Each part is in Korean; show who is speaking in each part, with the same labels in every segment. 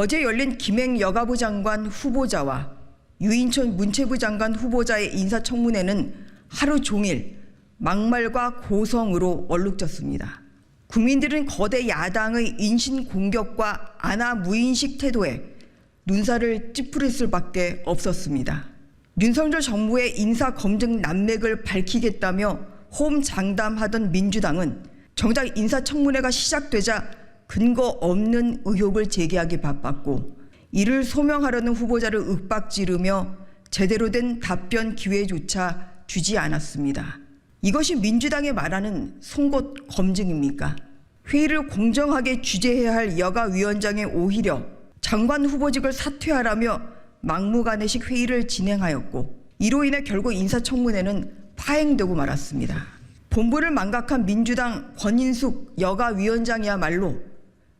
Speaker 1: 어제 열린 김행 여가부 장관 후보자와 유인촌 문체부 장관 후보자의 인사청문회는 하루 종일 막말과 고성으로 얼룩졌습니다. 국민들은 거대 야당의 인신 공격과 안하 무인식 태도에 눈살을 찌푸릴 수밖에 없었습니다. 윤석열 정부의 인사 검증 난맥을 밝히겠다며 홈 장담하던 민주당은 정작 인사청문회가 시작되자 근거 없는 의혹을 제기하기 바빴고 이를 소명하려는 후보자를 윽박지르며 제대로 된 답변 기회조차 주지 않았습니다. 이것이 민주당이 말하는 송곳 검증입니까? 회의를 공정하게 주재해야 할 여가위원장에 오히려 장관 후보직을 사퇴하라며 막무가내식 회의를 진행하였고 이로 인해 결국 인사청문회는 파행되고 말았습니다. 본부를 망각한 민주당 권인숙 여가위원장이야말로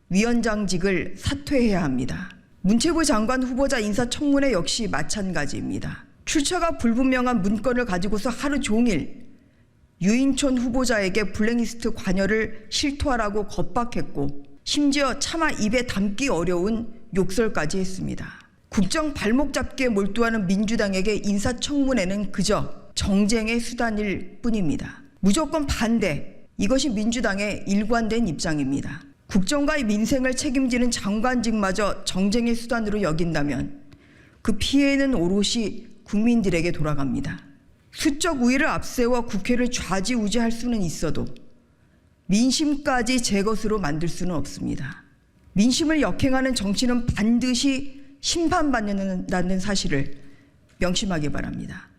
Speaker 1: 위원장직을 사퇴해야 합니다. 문체부 장관 후보자 인사청문회 역시 마찬가지입니다. 출처가 불분명한 문건을 가지고서 하루 종일 유인촌 후보자에게 블랙리스트 관여를 실토하라고 겁박했고 심지어 차마 입에 담기 어려운 욕설까지 했습니다. 국정 발목 잡기에 몰두하는 민주당에게 인사청문회는 그저 정쟁의 수단일 뿐입니다. 무조건 반대. 이것이 민주당의 일관된 입장입니다. 국정과의 민생을 책임지는 장관직마저 정쟁의 수단으로 여긴다면 그 피해는 오롯이 국민들에게 돌아갑니다. 수적 우위를 앞세워 국회를 좌지우지할 수는 있어도 민심까지 제 것으로 만들 수는 없습니다. 민심을 역행하는 정치는 반드시 심판받는다는 사실을 명심하기 바랍니다.